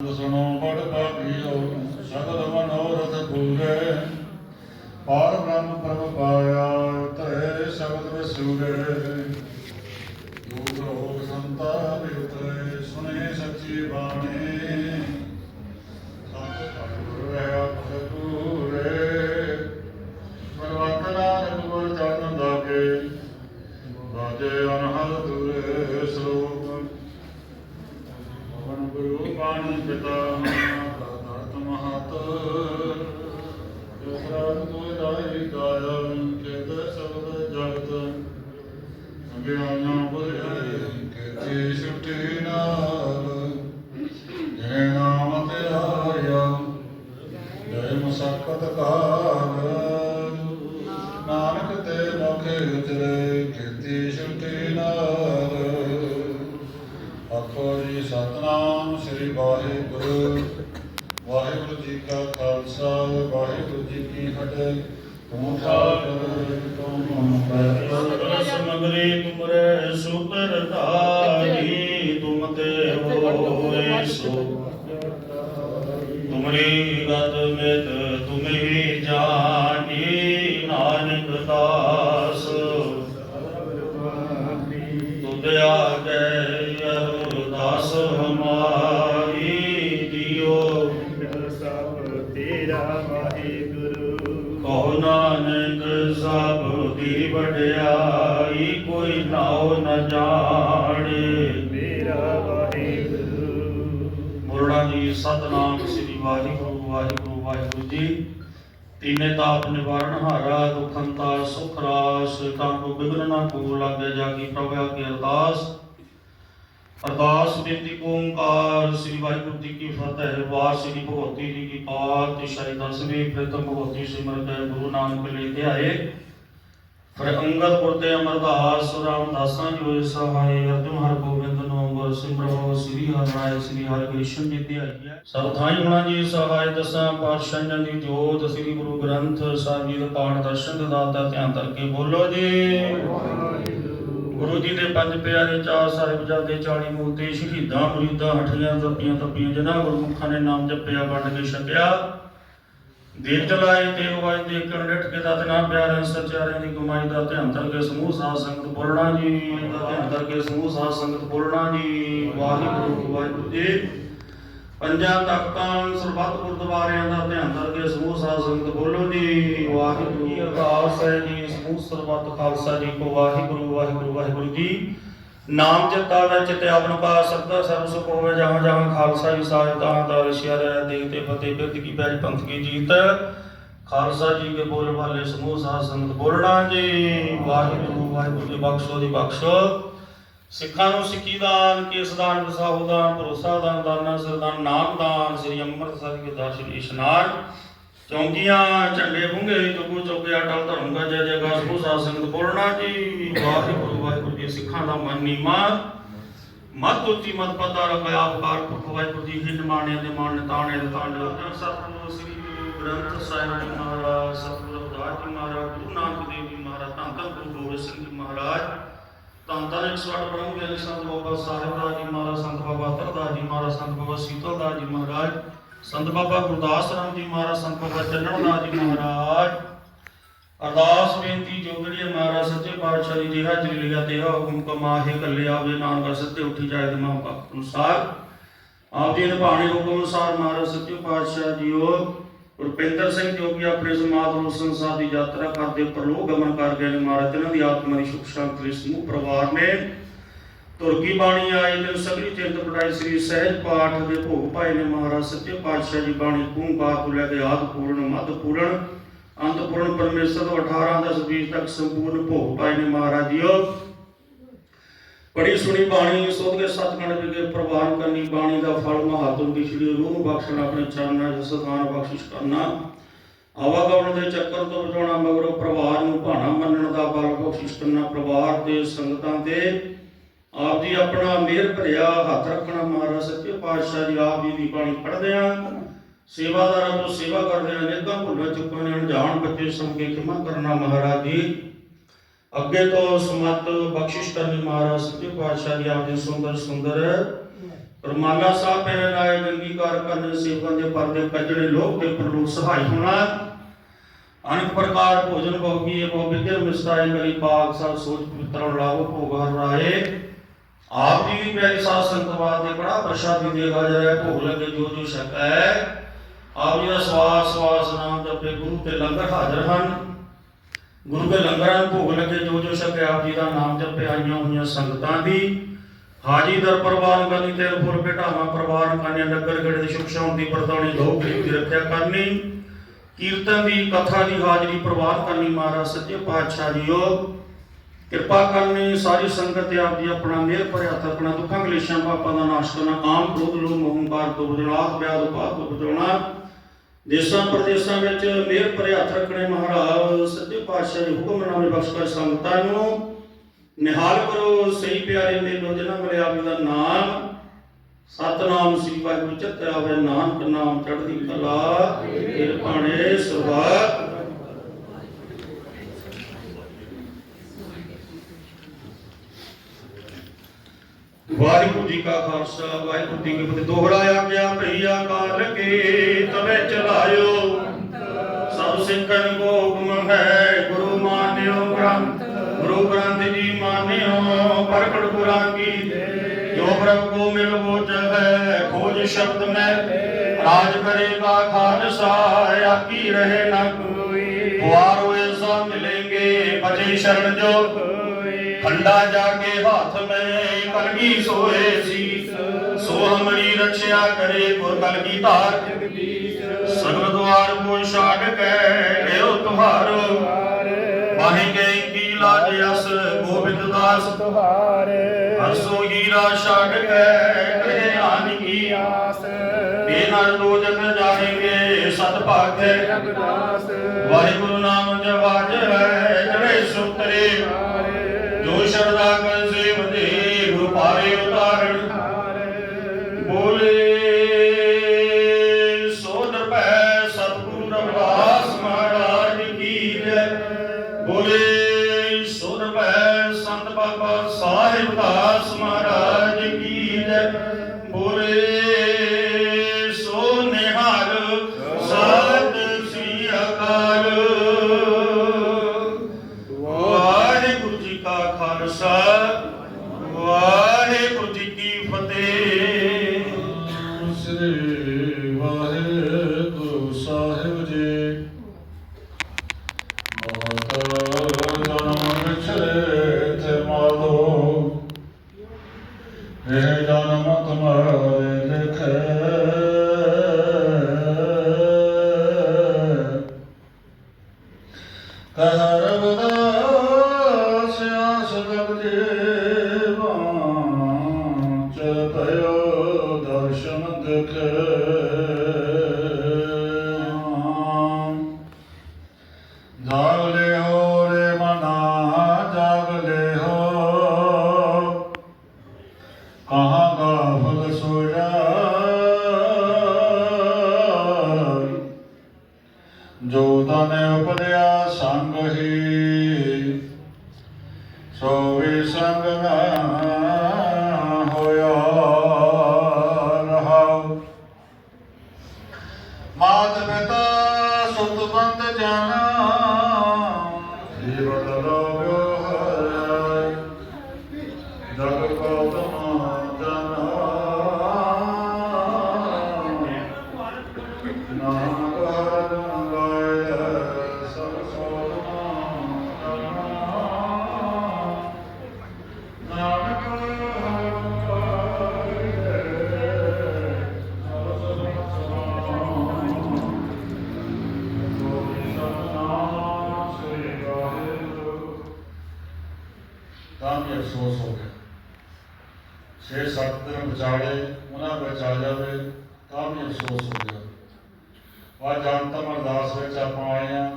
ਸੁਣੋ ਬੜ ਭਾਗੀਓ ਸਗਲ ਮਨੋਰਥ ਪੂਰੇ। ਪਾਰ ਬ੍ਰਹਮ ਪ੍ਰਭ ਪਾਇਆ ਤੈ ਸ਼ਬਦ ਵਸੂਰੇ ਦੂਰ ਹੋ ਸੰਤਾ ਬਿਰਤੇ ਸੁਣੇ ਸੱਚੀ ਬਾਣੀ। ਪਾਣੀ ਪਿਤਾ ਧਰਤ ਮਹਤ ਜੋ ਪ੍ਰਾਨ ਕੋਈ ਰਾਈ ਕਾਇਆ ਕਿਤ ਸਬਦ ਜਗਤ ਅਗਿਆਨਾ ਕੀ ਫਤਿਹ ਤੂੰ ਖਾਲਸਾ ਤੂੰ ਸਮਗਰੀ ਤੁਮਰੇ ਸੁਪਰ ਧਾਰੀ ਤੁਮ ਤੇ ਹੋਏ ਸੋ ਤੁਮਰੀ ਗਤ ਮਿਤ ਤੁਮਰੀ ਜਾਣੀ ਨਾਨਕ ਦਾਸ ਤੁਧ ਆਗੇ ਅਰਦਾਸ ਵਡਿਆਈ ਕੋਈ ਨਾਉ ਨ ਜਾਣੇ। ਮੇਰਾ ਵਾਹਿਗੁਰੂ। ਮੁਰੜਾ ਜੀ ਸਤਨਾਮ ਸ੍ਰੀ ਵਾਹਿਗੁਰੂ ਵਾਹਿਗੁਰੂ ਵਾਹਿਗੁਰੂ ਜੀ। ਤੀਨੇ ਤਾਪ ਨਿਵਾਰਨ ਹਾਰਾ ਦੁਖੰਤਾ ਸੁਖ ਰਾਸ ਤਾਂ ਕੋ ਬਿਗਨ ਨਾ ਕੋ ਲਾਗੇ ਜਾਗੀ ਪ੍ਰਭੂ ਕੀ ਅਰਦਾਸ। ਅਰਦਾਸ ਬੇਨਤੀ ਓੰਕਾਰ ਸ੍ਰੀ ਵਾਹਿਗੁਰੂ ਜੀ ਕੀ ਫਤਿਹ ਵਾਰ ਸ੍ਰੀ ਭਗਵਤੀ ਜੀ ਕੀ ਪਾਤਸ਼ਾਹੀ ਦਸਵੀਂ ਪ੍ਰਥਮ ਭਗਵਤੀ ਸਿਮਰਤ ਹੈ ਗੁਰੂ ਨਾਨਕ ਲੈ ਕੇ ਆਏ। ਫਿਰ ਅੰਗਦ ਪੁਰ ਅਮਰਦਾਸ ਰਾਮਦਾਸਾਂ ਜੀ ਹੋਏ ਸਹਾਏ ਅਰਜੁਨ ਹਰ ਗੋਬਿੰਦ ਨੂੰ ਅੰਬਰ ਸਿਮਰੋ ਸ੍ਰੀ ਹਰਿ ਸ੍ਰੀ ਹਰਿ ਕ੍ਰਿਸ਼ਨ ਜੀ ਤੇ ਆਈ ਹੈ ਸਰਥਾਈ ਹੁਣਾ ਜੀ ਸਹਾਏ ਦਸਾਂ ਪਾਤਸ਼ਾਹਾਂ ਦੀ ਜੋਤ, ਸ੍ਰੀ ਗੁਰੂ ਗ੍ਰੰਥ ਸਾਹਿਬ ਜੀ ਦਾ ਪਾਠ ਦਰਸ਼ਨ ਦਾ ਦਾਤਾ ਧਿਆਨ ਕਰਕੇ ਬੋਲੋ ਜੀ। ਗੁਰੂ ਜੀ ਦੇ ਪੰਜ ਪਿਆਰੇ ਚਾਰ ਸਾਹਿਬਜ਼ਾਦੇ 40 ਮੂਰਤੀ ਸ਼ਹੀਦਾਂ, ਮੁਰੀਦਾਂ ਹਠੀਆਂ ਤਪੀਆਂ ਤਪੀਆਂ, ਜਿਨ੍ਹਾਂ ਗੁਰਮੁਖਾਂ ਨੇ ਨਾਮ ਜਪਿਆ, ਵੰਡ ਕੇ ਛਕਿਆ। ਦੇਵ ਚਲਾਏ ਤੇ ਵਾਜ ਦੇ ਡਟ ਕੇ ਦਾਤ ਨਾ ਪਿਆਰੇ ਸਚਾਰਿਆਂ ਦੀ ਕਮਾਈ ਦਾ ਧਿਆਨ ਕਰਕੇ ਸਮੂਹ ਸਾਧ ਸੰਗਤ ਬੋਲਣਾ ਜੀ, ਦਾ ਧਿਆਨ ਕਰਕੇ ਸਮੂਹ ਸਾਧ ਸੰਗਤ ਬੋਲਣਾ ਜੀ। ਵਾਹਿਗੁਰੂ ਵਾਹਿਗੁਰੂ ਜੀ। ਪੰਜਾਂ ਤਖਤਾਂ ਸਰਬੱਤ ਗੁਰਦੁਆਰਿਆਂ ਦਾ ਧਿਆਨ ਕਰਕੇ ਸਮੂਹ ਸਾਧ ਸੰਗਤ ਬੋਲੋ ਜੀ। ਵਾਹਿਗੁਰੂ ਜੀ ਅਰਦਾਸ ਹੈ ਜੀ, ਸਮੂਹ ਸਰਬੱਤ ਖਾਲਸਾ ਜੀ ਕੋ ਵਾਹਿਗੁਰੂ ਵਾਹਿਗੁਰੂ ਵਾਹਿਗੁਰੂ ਜੀ। ਨਾਮ ਜਪਤਾ, ਵਿੱਚ ਤੇ ਆਪਨ ਕਾ ਸਰਬ ਸੁਖ ਹੋਵੇ, ਜਹਾਂ ਜਹਾਂ ਖਾਲਸਾ ਜੀ ਸਾਹਿਬ ਦਾ ਦਾ ਰਸ਼ਿਆ ਰਹਿ ਦੇਖ ਫਤਿਹ ਬਿਰਦ ਕੀ ਬੈਜ ਪੰਥ ਕੀ ਜੀਤ। ਖਾਲਸਾ ਜੀ ਕੇ ਬੋਲ ਵਾਲੇ ਸਮੂਹ ਸਾਧ ਸੰਗਤ ਬੋਲਣਾ ਜੀ। ਵਾਹਿਗੁਰੂ ਵਾਹਿਗੁਰੂ ਜੀ ਬਖਸ਼ੋ ਦੀ ਬਖਸ਼ੋ। ਸਿੱਖਾਂ ਨੂੰ ਸਿੱਖੀ ਦਾਨ, ਕੇਸ ਦਾਨ, ਵਸਾਹੂ ਦਾਨ, ਭਰੋਸਾ ਦਾਨ, ਦਾਨਾ ਸਰਦਾਨ ਨਾਮ ਦਾਨ, ਸ੍ਰੀ ਅੰਮ੍ਰਿਤਸਰ ਕੇ ਦਰਸ਼ਨ ਇਸ਼ਨਾਨ। ਚੌਂਕੀਆਂ ਝੰਡੇ ਬੁੰਗੇ ਚੁਗੂ ਚੁਗੇ ਅਟਲ ਧਰਮ ਦਾ ਜੈ ਜੈਕਾਰ ਸਮੂਹ ਸਾਧ ਸੰਗਤ ਬੋਲਣਾ ਜੀ ਵਾਹਿਗੁਰੂ ਵਾਹਿਗੁਰੂ ਜੀ ਸਿੱਖਾਂ ਦਾ ਮਨ ਨੀਮਾ ਮਤ ਉੱਚੀ ਮਤ ਪਤਾ ਰਖਿਆ ਆਪਕਾਰ ਪੁਰਖ, ਵਾਹਿਗੁਰੂ ਜੀ ਹਿੰਦ ਮਾਣੇ ਦੇ ਮਾਣ ਤਾਣੇ ਦੇ ਤਾਂਡਵ ਸਤਿਗੁਰੂ ਸ੍ਰੀ ਗੁਰੂ ਗ੍ਰੰਥ ਸਾਹਿਬ ਜੀ ਮਹਾਰਾਜ, ਸਤਿਗੁਰੂ ਰਵਿਦਾਸ ਜੀ ਮਹਾਰਾਜ, ਗੁਰੂ ਨਾਨਕ ਦੇਵ ਜੀ ਮਹਾਰਾਜ, ਧੰਨ ਧੰਨ ਗੁਰੂ ਗੋਬਿੰਦ ਸਿੰਘ ਜੀ ਮਹਾਰਾਜ। ਧੰਨ ਧੰਨ 108 ਬ੍ਰਹਮ ਗਿਆਨੀ ਸੰਤ ਬਾਬਾ ਸਾਹਿਬ ਦਾ ਜੀ ਮਹਾਰਾਜ, ਸੰਤ ਬਾਬਾ ਤਰਦਾ ਜੀ ਮਹਾਰਾਜ, ਸੰਤ ਬਾਬਾ ਸੀਤਲ ਦਾ ਜੀ ਮਹਾਰਾਜ। ਸੰਤ ਬਾਬਾ ਗੁਰਦਾਸ ਰਾਮ ਜੀ ਮਹਾਰਾਜ, ਸੰਤ ਬਾਬਾ ਚੱਲਣ ਦਾ ਜੀ ਮਹਾਰਾਜ। ਅਰਦਾਸ ਬੇਨਤੀ ਜੋ ਮਹਾਰਾਜ, ਸੱਚੇ ਪਾਤਸ਼ਾਹ ਜੀ ਜਿਹਾ ਚਲੀ ਲਿਆ ਤੇ ਹੁਕਮ ਕਮਾਹੇ ਕੱਲੇ ਆਵੇ ਨਾਨਕ ਸੱਤੇ ਉੱਠੀ ਜਾਏ ਤੇ ਮਾਂ ਅਨੁਸਾਰ। ਆਪ ਜੀ ਨਿਭਾਣੇ ਹੁਕਮ ਅਨੁਸਾਰ ਮਹਾਰਾਜ, ਸੱਚੇ ਪਾਤਸ਼ਾਹ ਜੀਓ ਰੁਪਿੰਦਰ ਸਿੰਘ ਜੋ ਆਪਣੇ ਸਮਾਧ ਨੂੰ ਸੰਸਾਰ ਦੀ ਯਾਤਰਾ ਕਰਦੇ ਪ੍ਰਲੋਕ ਗਮਨ ਕਰ ਗਏ ਨੇ ਮਹਾਰਾਜ ਇਹਨਾਂ ਦੀ ਆਤਮਾ ਦੀ ਸੁਖ ਸ਼ਾਂਤੀ ਸਮੂਹ ਪਰਿਵਾਰ ਨੇ। ਤੁਰਕੀ ਬਾਣੀ ਆਈ ਤੇ ਸਗਲੀ ਚਿੰਤ ਪਟਾਈ ਸ੍ਰੀ ਸਹਿਜ ਪਾਠ ਦੇ ਭੋਗ ਪਾਏ ਨੇ ਮਹਾਰਾਜ ਸੱਚੇ ਪਾਤਸ਼ਾਹ ਜੀ ਬਾਣੀ ਕੂੰਕਾਰ ਤੋਂ ਲੈ ਕੇ ਆਦ ਪੂਰਨ, ਮੱਧ ਪੂਰਨ, ਅੰਤ ਪੂਰਨ ਪਰਮੇਸ਼ਰ ਤੋਂ 18 ਦਸ 20 ਤੱਕ ਸੰਪੂਰਨ ਭੋਗ ਪਾਏ ਨੇ ਮਹਾਰਾਜ ਜੀਓ। ਬੜੀ ਸੁਣੀ ਬਾਣੀ ਸੋਧ ਕੇ ਸਤਿਗੁਣ ਵਿਗੇ ਪ੍ਰਵਾਨ ਕਰਨੀ ਬਾਣੀ ਦਾ ਫਲ ਮਹਾਤਮ ਦੀ ਸ਼੍ਰੀ ਰੂਹ ਨੂੰ ਆਪਣੇ ਚਰਨਾਂ 'ਚ ਸਥਾਨ ਬਖਸ਼ਿਸ਼ ਕਰਨਾ। ਆਵਾਗਮਨ ਦੇ ਚੱਕਰ ਤੋਂ ਬਚਾਉਣਾ ਮਗਰੋਂ ਪਰਿਵਾਰ ਨੂੰ ਭਾਣਾ ਮੰਨਣ ਦਾ ਬਲ ਬਖਸ਼ਿਸ਼ ਕਰਨਾ, ਪਰਿਵਾਰ ਤੇ ਸੰਗਤਾਂ ਤੇ ਆਪ ਜੀ ਆਪਣਾ ਮਿਹਰ ਭਰਿਆ, ਹੱਥ ਰੱਖਣਾ ਮਹਾਰਾਜ, ਸੱਚੇ ਪਾਤਸ਼ਾਹ ਜੀ ਆਪ ਜੀ ਦੀ ਬਾਣੀ ਪੜ੍ਹਦੇ ਆ। ਸੇਵਾਦਾਰਾਂ ਤੋਂ ਸੇਵਾ ਕਰਦੇ ਆ ਅਨੇਕਾਂ ਭੁੱਲਾਂ ਚੁੱਕਾਂ ਨੇ ਅਣਜਾਣ ਬੱਚੇ ਸਮ ਖਿਮਾ ਕਰਨਾ ਮਹਾਰਾਜ ਜੀ। ਅੱਗੇ ਤੋਂ ਸਮਤ ਬਖਸ਼ਿਸ਼ ਕਰਨੀ ਮਹਾਰਾਜ, ਸੱਚੇ ਪਾਤਸ਼ਾਹ ਜੀ ਆਪ ਜੀ ਸੁੰਦਰ ਸੁੰਦਰ। ਰਮਾਲਾ ਸਾਹਿਬ ਪਹਿਰੇ ਲਾਏ ਗੰਗੀ ਕਾਰ ਕਰਨ ਸੇਵਕਾਂ ਦੇ ਪਰਦੇ ਕੱਜੜੇ ਲੋਕ ਦੇ ਪ੍ਰਲੋਕ ਸਹਾਈ ਹੋਣਾ। ਅਨੇਕ ਪ੍ਰਕਾਰ ਭੋਜਨ ਭੋਗੀ ਬਹੁ ਵਿਦਿਰ ਮਿਸਰਾਏ ਕਰੀ ਪਾਕ ਸਭ ਸੋਚ ਪਵਿੱਤਰ ਲਾਭ ਭੋਗ ਹਰ ਰਾਏ। ਆਪ ਜੀ ਵੀ ਪਿਆਰੀ ਸਾਧ ਸੰਗਤ ਵਾਸਤੇ ਬੜਾ ਪ੍ਰਸ਼ਾਦੀ ਦੇ ਹਾਜ਼ਰ ਭੋਗ ਲੱਗੇ, ਜੋ ਜੋ ਸਕੈ ਆਪ ਜੀ ਦਾ ਸਵਾਸ ਸਵਾਸ ਨਾਮ ਜਪੇ ਗੁਰੂ ਤੇ ਲੰਗਰ ਹਾਜ਼ਰ ਹਨ। ਗੁਰੂ ਦੇ ਲੰਗਰਾਂ ਨੂੰ ਭੋਗ ਲੱਗੇ, ਜੋ ਜੋ ਛਕੇ ਆਪ ਜੀ ਦਾ ਨਾਮ ਜਪੇ ਆਈਆਂ ਹੋਈਆਂ ਸੰਗਤਾਂ ਦੀ। ਹਾਜੀ ਦਰ ਪਰਵਾਨ ਕਰਨੀ ਤੇ ਫੁੱਲ ਭੇਟਾਵਾਂ ਪ੍ਰਵਾਨ ਨਗਰ ਗੜੇ ਦੀ ਸੁਖ ਸ਼ਾਂਤੀ ਵਰਤਾਉਣੀ ਲੋਕ ਦੀ ਰੱਖਿਆ ਕਰਨੀ। ਕੀਰਤਨ ਦੀ, ਕਥਾ ਦੀ ਹਾਜ਼ਰੀ ਪ੍ਰਵਾਨ ਕਰਨੀ, ਮਹਾਰਾਜ ਸੱਚੇ ਪਾਤਸ਼ਾਹ ਜੀਓ। ਕਿਰਪਾ ਕਰਨੀ, ਸਾਰੀ ਸੰਗਤ ਤੇ ਆਪ ਜੀ ਆਪਣਾ ਮਿਹਰ ਭਰਿਆ ਹੱਥ, ਆਪਣਾ ਦੁੱਖਾਂ, ਕਲੇਸ਼ਾਂ, ਪਾਪਾਂ ਦਾ ਨਾਸ਼ ਕਰਨਾ ਆਮ ਕ੍ਰੋਧ, ਲੋਭ, ਮੋਹ ਹੰਕਾਰ ਤੋਂ ਬਚਾਉਣਾ ਵਿਆਦ, ਉਪਾਦ ਤੋਂ ਬਚਾਉਣਾ ਦੇਸ਼ਾਂ, ਪ੍ਰਦੇਸ਼ਾਂ ਵਿੱਚ ਮਿਹਰ ਭਰੇ ਹੱਥ ਰੱਖਣੇ ਮਹਾਰਾਜ, ਸੱਚੇ ਪਾਤਸ਼ਾਹ ਦੇ ਹੁਕਮਨਾਮੇ ਬਖਸ਼ ਕਰ ਸੰਗਤਾਂ ਨੂੰ। ਨਿਹਾਲ ਕਰੋ, ਸਹੀ ਪਿਆਰੇ ਮੇਲੋ, ਜਿਨ੍ਹਾਂ ਮਿਲਿਆ ਆਪ ਦਾ ਨਾਮ। ਸਤਨਾਮ ਸ੍ਰੀ ਵਾਹਿਗੁਰੂ ਚਿਤਿਆ ਹੋਵੇ ਨਾਨਕ ਨਾਮ ਚੜ੍ਹਦੀ ਕਲਾ ਕਿਰਪਾਣੇ ਸੁਭਾਤ ਵਾਹਿਗੁਰੂ ਜੀ ਕਾ ਖਾਲਸਾ, ਵਾਹਿਗੁਰੂ ਜੀ ਕੀ ਫਤਿਹ। ਦੋਹਰਾਇਆ ਗਿਆ ਭਈਆ ਕਾਲ ਕੇ, ਤਵੇ ਚਲਾਇਓ। ਸਭ ਸਿੱਖਣ ਕੋ ਹੁਕਮ ਹੈ, ਗੁਰੂ ਮਾਨਿਓ ਗ੍ਰੰਥ। ਗੁਰੂ ਗ੍ਰੰਥ ਜੀ ਮਾਨਿਓ, ਪ੍ਰਗਟ ਗੁਰਾਂ ਕੀ ਜੋ ਪ੍ਰਭ ਕੋ ਮਿਲ ਬੋਝ ਹੈ, ਖੋਜ ਸ਼ਬਦ ਮੈਂ। ਰਾਜ ਕਰੇਗਾ ਖਾਲਸਾ ਆਕੀ ਰਹੇ ਨਾ ਕੋਈ। ਵਾਰ ਹੋਏ ਮਿਲेंगे ਬਚੇ ਸ਼ਰਨ ਜੋ ਹੋਏ ਖੰਡਾ ਜਾ ਕੇ ਹੱਥ ਮੈਂ ਕਲਗੀ ਸੋਏ ਸੀ ਸੋ ਹਮਰੀ ਕਰੇ ਗੁਰ ਕਲਗੀ ਧਾਰ। ਸਗਲ ਦੁਆਰ ਕੋ ਛਾੜ ਕੇ ਲਿਓ ਤੁਹਾਰੋ। ਵਾਹੀ ਗਏ ਕੀ ਲਾਜ ਅਸ ਗੋਬਿੰਦ ਦਾਸ। ਤੁਹਾਰ ਹਰਸੋ ਹੀਰਾ ਛਾੜ ਕੇ ਕਰੇ ਆਨ ਕੀ ਆਸ ਬੇਨਰ ਦੋ ਜਗ ਜਾਣਗੇ ਸਤ ਭਾਗੇ। ਰਬਦਾਸ ਵਾਹਿਗੁਰੂ ਨਾਮ ਜਵਾਜ ਹੈ। ਇਹ ਜਨਮ ਵੀ ਅਫਸੋਸ ਹੋ ਗਿਆ। ਛੇ ਸੱਤ ਦਿਨ ਵਿਚਾਲੇ ਉਹਨਾਂ ਵਿੱਚ ਜਾਵੇ ਤਾਂ ਵੀ ਅਫਸੋਸ ਹੋ ਗਿਆ। ਵਾ ਜਨਤਮ ਅਰਦਾਸ ਵਿੱਚ ਆਪਾਂ ਆਏ ਆ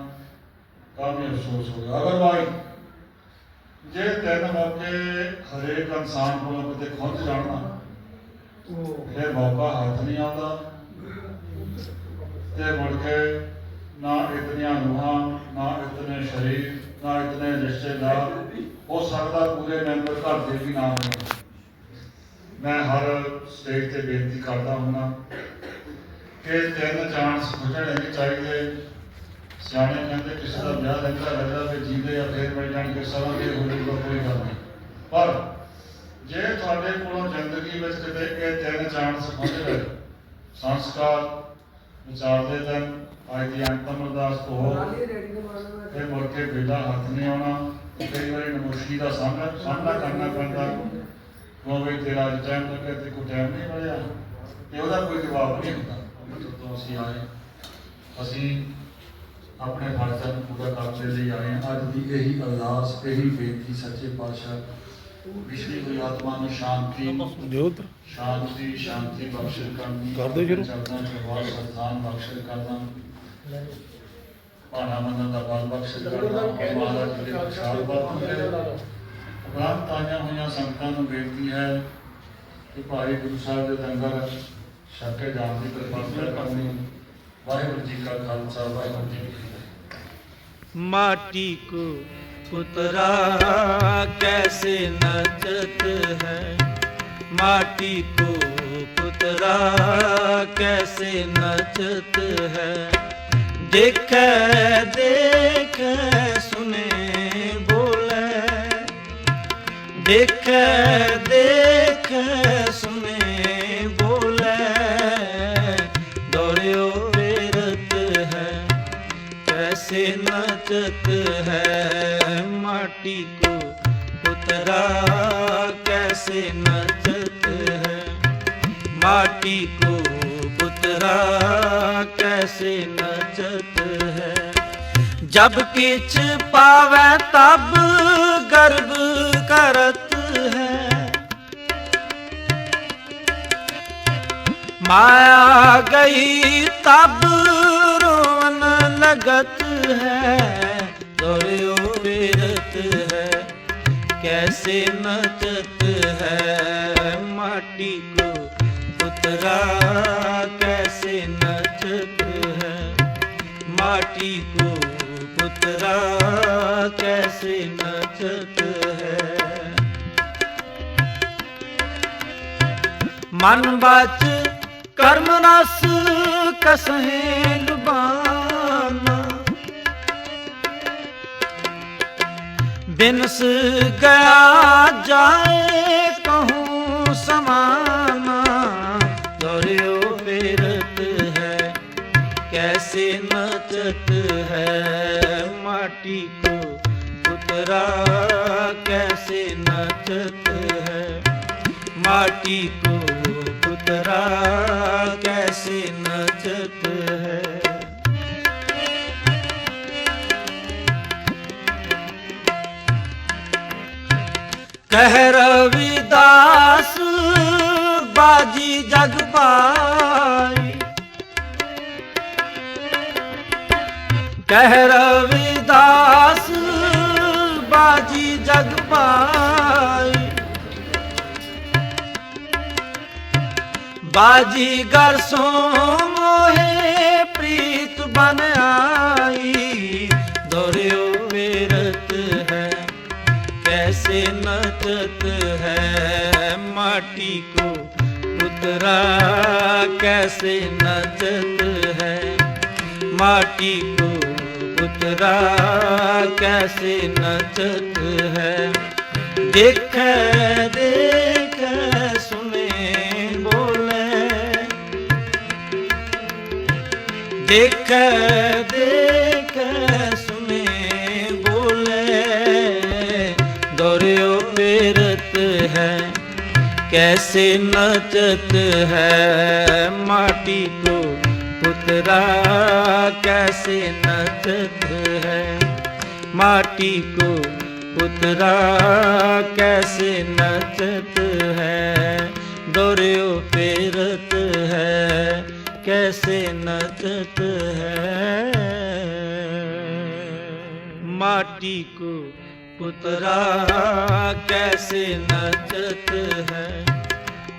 ਤਾਂ ਵੀ ਅਫਸੋਸ ਹੋ ਗਿਆ। ਅਗਰਵਾਈ ਜੇ ਤਿੰਨ ਮੌਕੇ ਹਰੇਕ ਇਨਸਾਨ ਕੋਲੋਂ ਕਿਤੇ ਖੁੰਝ ਜਾਣਾ, ਫਿਰ ਮੌਕਾ ਹੱਥ ਨਹੀਂ ਆਉਂਦਾ। ਤੇ ਮੁੜ ਕੇ ਨਾ ਇਤਨੀਆਂ ਨੂਹਾਂ ਨਾ ਇਤਨੇ ਸ਼ਰੀਰ ਨਾ ਇਤਨੇ ਰਿਸ਼ਤੇਦਾਰ ਹੋ ਸਕਦਾ ਪੂਰੇ ਮੈਂਬਰ ਘਰ ਦੇ ਵੀ ਨਾ ਹੋਣ। ਮੈਂ ਹਰ ਸਟੇਜ ਤੇ ਬੇਨਤੀ ਕਰਦਾ ਹੁੰਦਾ ਕਿ ਤਿੰਨ ਚਾਂਸ ਖੁੱਲਣੇ ਨਹੀਂ ਚਾਹੀਦੇ। ਸਿਆਣੇ ਕਹਿੰਦੇ ਕਿਸੇ ਦਾ ਵਿਆਹ ਰਹਿੰਦਾ ਰਹਿੰਦਾ ਤੇ ਜੀਂਦੇ ਆ, ਫੇਰ ਮਿਲ ਜਾਣਗੇ ਸਾਰਾ ਦੇ ਹੋ ਜਾਊਗਾ, ਕੋਈ ਗੱਲ ਨਹੀਂ। ਪਰ ਜੇ ਤੁਹਾਡੇ ਕੋਲੋਂ ਜ਼ਿੰਦਗੀ ਵਿੱਚ ਕਿਤੇ ਇਹ ਤਿੰਨ ਚਾਂਸ ਖੁੱਲ ਸੰਸਕਾਰ ਵਿਚਾਰਦੇ ਦਿਨ ਅੱਜ ਦੀ ਅੰਤਮ ਅਰਦਾਸ ਤੋਂ ਇਹ ਮੁੜ ਕੇ ਬੇਲਾ ਹੱਥ ਨਹੀਂ ਆਉਣਾ ਕਈ ਵਾਰੀ ਨਮੋਸ਼ੀ ਦਾ ਸਾਹਮਣਾ ਸਾਹਮਣਾ ਕਰਨਾ ਪੈਂਦਾ। ਕਿਉਂਕਿ ਤੇਰਾ ਅੱਜ ਟਾਈਮ ਲੱਗੇ ਤੇ ਕੋਈ ਟਾਈਮ ਨਹੀਂ ਮਿਲਿਆ। ਤੇ ਉਹਦਾ ਕੋਈ ਜਵਾਬ ਨਹੀਂ ਹੁੰਦਾ। ਜਦੋਂ ਅਸੀਂ ਆਏ ਅਸੀਂ ਆਪਣੇ ਫਰਜ਼ਾਂ ਨੂੰ ਪੂਰਾ ਕਰਨ ਦੇ ਲਈ ਆਏ ਹਾਂ। ਅੱਜ ਦੀ ਇਹੀ ਅਰਦਾਸ ਇਹੀ ਬੇਨਤੀ ਸੱਚੇ ਪਾਤਸ਼ਾਹ ਵਿਸ਼ਵੀ ਹੋਈ ਆਤਮਾ ਨੂੰ ਸ਼ਾਂਤੀ ਜੋਤ। ਸ਼ਾਂਤੀ ਸ਼ਾਂਤੀ ਬਖਸ਼ਣ ਕਰਨੀ ਕਰ ਦੇ ਸ਼ੁਰੂ ਜਵਾਬ ਸਨਤਾਨ ਬਖਸ਼ਣ ਕਰਨਾ। ਪਾਣਾ ਮੰਨ ਦਾ ਬਾਲ ਬਖਸ਼ਣ ਕਰਨਾ। ਮਹਾਰਾਜ ਦੇ ਵਿਚਾਰ ਬਾਤ ਹੈ ਉਪਰਾਂ ਤਾਜਾ ਹੋਈਆਂ ਸੰਤਾਂ ਨੂੰ ਬੇਨਤੀ ਹੈ ਕਿ ਭਾਈ ਗੁਰੂ ਸਾਹਿਬ ਦੇ ਲੰਗਰ ਛਕੇ ਜਾਣ ਦੀ ਕਿਰਪਾ ਕਰਨੀ। ਵਾਹਿਗੁਰੂ ਜੀ ਕਾ ਖਾਲਸਾ ਵਾਹਿਗੁਰੂ ਜੀ ਮਾਟੀ ਕੋ पुतरा कैसे नचत है माटी को पुतरा कैसे नचत है देख देख सुने बोले देख देख सुने बोले दौड़ो वेरत है कैसे नचत है माटी को पुतरा कैसे नचत है माटी को पुतरा कैसे नचत है जब किछ पावे तब गर्व करत है माया गई तब रोन लगत है दौड़ो बेरत है कैसे नचत है? माटी को पुतरा कैसे नचत है? माटी को पुतरा कैसे नचत है? मन बाच कर्म रस कसहे लुबाना। ਬਿਨਸ ਗਿਆ ਜਾਏ ਕਹੂੰ ਸਮਾਨਾ, ਦਰਿਓ ਫੇਰਤ ਹੈ, ਕੈਸੇ ਨਚਤ ਹੈ ਮਾਟੀ ਕੋ ਪੁੱਤਰਾ, ਕੈਸੇ ਨਚਤ ਹੈ ਮਾਟੀ ਕੋ ਪੁੱਤਰਾ, ਕੈਸੇ ਨਚਤ ਕਹਿ ਰਵਿਦਾਸ, ਬਾਜੀ ਜਗ ਪਾਈ। ਕਹਿ ਬਾਜੀ ਜਗ ਪਾਈ। ਬਾਜੀ ਗਰਸੋਂ ਸੋ ਮੋਹੇ ਪ੍ਰੀਤ ਬਨੇ कैसे नचत है माटी को पुतरा कैसे नचत है माटी को पुतरा कैसे नचत है देख देख सुने बोले देख देख कैसे नचत है माटी को पुतरा, कैसे नचत है माटी को पुतरा, कैसे नचत है दौड़ो फेरत है, कैसे नचत है माटी को पुतरा कैसे नचत है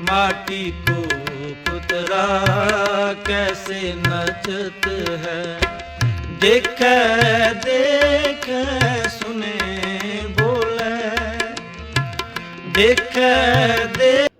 माटी को पुतरा कैसे नचत है देख देख सुने बोले देख देख